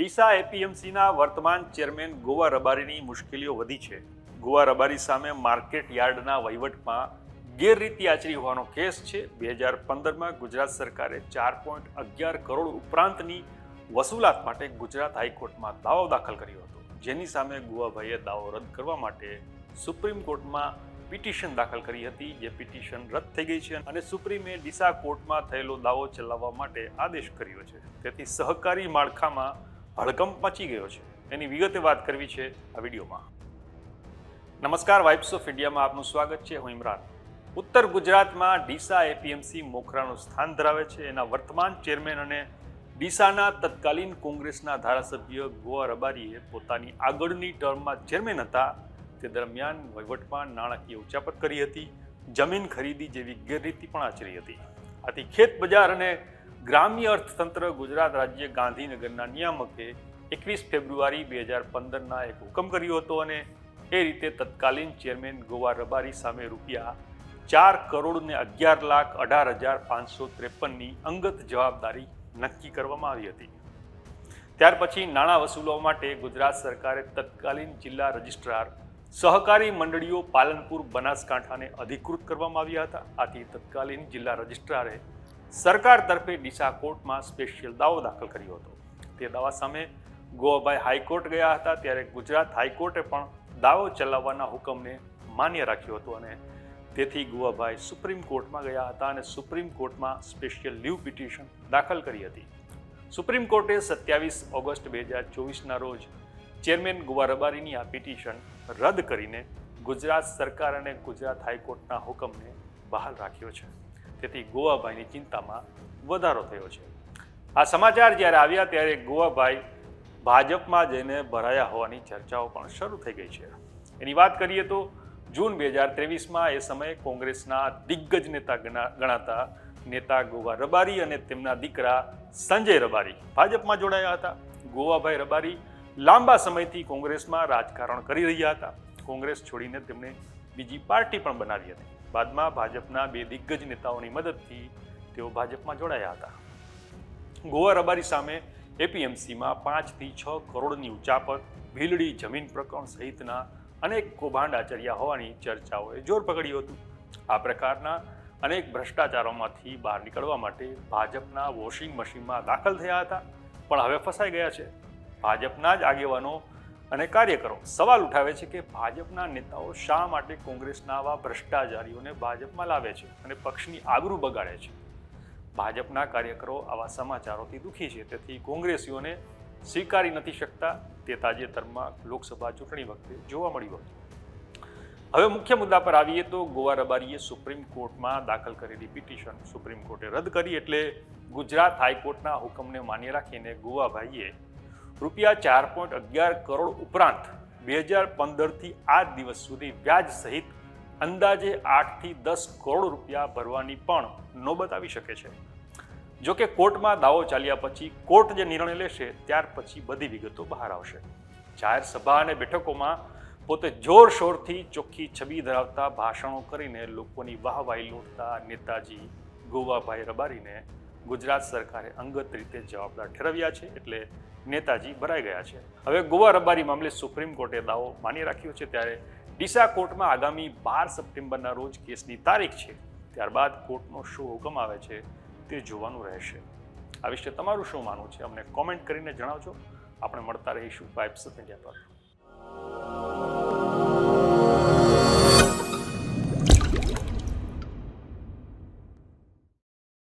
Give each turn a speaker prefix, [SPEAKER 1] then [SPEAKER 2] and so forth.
[SPEAKER 1] ડીસા એપીએમસીના વર્તમાન ચેરમેન ગોવા રબારીની મુશ્કેલીઓ વધી છે. ગોવા રબારી સામે માર્કેટ યાર્ડના વહીવટમાં ગેરરીતિ આચરી હોવાનો કેસ છે. બે હજાર પંદરમાં ગુજરાત સરકારે ચાર પોઈન્ટ અગિયાર કરોડ ઉપરાંતની વસૂલાત માટે ગુજરાત હાઈકોર્ટમાં દાવો દાખલ કર્યો હતો. જેની સામે ગોવાભાઈએ દાવો રદ કરવા માટે સુપ્રીમ કોર્ટમાં પિટિશન દાખલ કરી હતી. જે પિટિશન રદ થઈ ગઈ છે અને સુપ્રીમે ડીસા કોર્ટમાં થયેલો દાવો ચલાવવા માટે આદેશ કર્યો છે. તેથી સહકારી માળખામાં હડકંપ મચી ગયો છે. એની વિગતે વાત કરવી છે આ વિડીયોમાં. નમસ્કાર વાઇબ્સ ઓફ ઇન્ડિયામાં આપનું સ્વાગત છે. હું ઇમરાન. ઉત્તર ગુજરાતમાં ડીસા એપીએમસી મોખરાનું સ્થાન ધરાવે છે. એના વર્તમાન ચેરમેન અને ડીસાના તત્કાલીન કોંગ્રેસના ધારાસભ્ય ગોવા રબારીએ પોતાની આગળની ટર્મમાં ચેરમેન હતા. તે દરમિયાન વહીવટમાં નાણાકીય ઉચાપત કરી હતી. જમીન ખરીદી જેવી ગેરરીતિ પણ આચરી હતી. આથી ખેત બજાર અને ગ્રામ્ય અર્થતંત્ર ગુજરાત રાજ્ય ગાંધીનગરના નિયામકે એકવીસ ફેબ્રુઆરી બે હજાર પંદરના એક હુકમ કર્યો હતો અને એ રીતે તત્કાલીન ચેરમેન ગોવા રબારી સામે રૂપિયા ચાર કરોડ ને અગિયાર લાખ અઢાર હજાર પાંચસો ત્રેપનની અંગત જવાબદારી નક્કી કરવામાં આવી હતી. ત્યાર પછી નાણાં વસૂલવા માટે ગુજરાત સરકારે તત્કાલીન જિલ્લા રજિસ્ટ્રાર સહકારી મંડળીઓ પાલનપુર બનાસકાંઠાને અધિકૃત કરવામાં આવ્યા હતા. આથી તત્કાલીન જિલ્લા રજિસ્ટ્રારે સરકાર તરફે ડીસા કોર્ટમાં સ્પેશિયલ દાવો દાખલ કર્યો હતો. તે દાવા સામે ગોવાભાઈ હાઈકોર્ટ ગયા હતા, ત્યારે ગુજરાત હાઈકોર્ટે પણ દાવો ચલાવવાના હુકમને માન્ય રાખ્યો હતો અને તેથી ગુવાભાઈ સુપ્રીમ કોર્ટમાં ગયા હતા અને સુપ્રીમ કોર્ટમાં સ્પેશિયલ લીવ પિટિશન દાખલ કરી હતી. સુપ્રીમ કોર્ટે સત્યાવીસ ઓગસ્ટ બે હજાર ચોવીસના રોજ ચેરમેન ગુવા રબારીની આ પિટિશન રદ કરીને ગુજરાત સરકાર અને ગુજરાત હાઈકોર્ટના હુકમને બહાલ રાખ્યો છે. તેથી ગોવાભાઈની ચિંતામાં વધારો થયો છે. આ સમાચાર જ્યારે આવ્યા ત્યારે ગોવાભાઈ ભાજપમાં જઈને ભરાયા હોવાની ચર્ચાઓ પણ શરૂ થઈ ગઈ છે. એની વાત કરીએ તો જૂન બે હજાર ત્રેવીસમાં એ સમયે કોંગ્રેસના દિગ્ગજ નેતા ગણા- ગણાતા નેતા ગોવા રબારી અને તેમના દીકરા સંજય રબારી ભાજપમાં જોડાયા હતા. ગોવાભાઈ રબારી લાંબા સમયથી કોંગ્રેસમાં રાજકારણ કરી રહ્યા હતા. કોંગ્રેસ છોડીને તેમણે બીજી પાર્ટી પણ બનાવી હતી. બાદમાં ભાજપના બે દિગ્ગજ નેતાઓની મદદથી તેઓ ભાજપમાં જોડાયા હતા. ગોવા રબારી સામે એપીએમસીમાં પાંચથી છ કરોડની ઉચાપત ભીલડી જમીન પ્રકરણ સહિતના અનેક કૌભાંડ આચર્યા હોવાની ચર્ચાઓએ જોર પકડ્યું હતું. આ પ્રકારના અનેક ભ્રષ્ટાચારોમાંથી બહાર નીકળવા માટે ભાજપના વોશિંગ મશીનમાં દાખલ થયા હતા. પણ હવે ફસાઈ ગયા છે. ભાજપના જ આગેવાનો અને કાર્યકરો સવાલ ઉઠાવે છે કે ભાજપના નેતાઓ શા માટે કોંગ્રેસના આવા ભ્રષ્ટાચારીઓને ભાજપમાં લાવે છે અને પક્ષની આબરૂ બગાડે છે? ભાજપના કાર્યકરો આવા સમાચારોથી દુઃખી છે, તેથી કોંગ્રેસીઓને સ્વીકારી નથી શકતા તે તાજેતરમાં લોકસભા ચૂંટણી વખતે જોવા મળ્યું હતું હવે મુખ્ય મુદ્દા પર આવીએ તો ગોવા રબારીએ સુપ્રીમ કોર્ટમાં દાખલ કરેલી પિટિશન સુપ્રીમ કોર્ટે રદ કરી એટલે ગુજરાત હાઈકોર્ટના હુકમને માન્ય રાખીને ગોવાભાઈએ રૂપિયા ચાર પોઈન્ટ અગિયાર કરોડ ઉપરાંત બે હજાર પંદરથી આ દિવસ સુધી વ્યાજ સહિત અંદાજે આઠથી દસ કરોડ રૂપિયા ભરવાની પણ નોબત આવી શકે છે. જો કે કોર્ટમાં દાવો ચાલ્યા પછી કોર્ટ જે નિર્ણય લેશે ત્યાર પછી બધી વિગતો બહાર આવશે. જાહેર સભા અને બેઠકોમાં પોતે જોરશોરથી ચોખ્ખી છબી ધરાવતા ભાષણો કરીને લોકોની વાહવાહી લૂંટતા નેતાજી ગોવાભાઈ રબારીને ગુજરાત સરકારે અંગત રીતે જવાબદાર ઠેરવ્યા છે એટલે નેતાજી ભરાઈ ગયા છે. હવે ગોવા રબારી મામલે સુપ્રીમ કોર્ટે દાવો માની રાખ્યો છે ત્યારે ડીસા કોર્ટમાં આગામી બાર સપ્ટેમ્બરના રોજ કેસની તારીખ છે. ત્યારબાદ કોર્ટનો શું હુકમ આવે છે તે જોવાનું રહેશે. આ વિશે તમારું શું માનવું છે? અમને કોમેન્ટ કરીને જણાવજો. આપણે મળતા રહીશું વાઇબ્સ ઇન્ડિયા પર.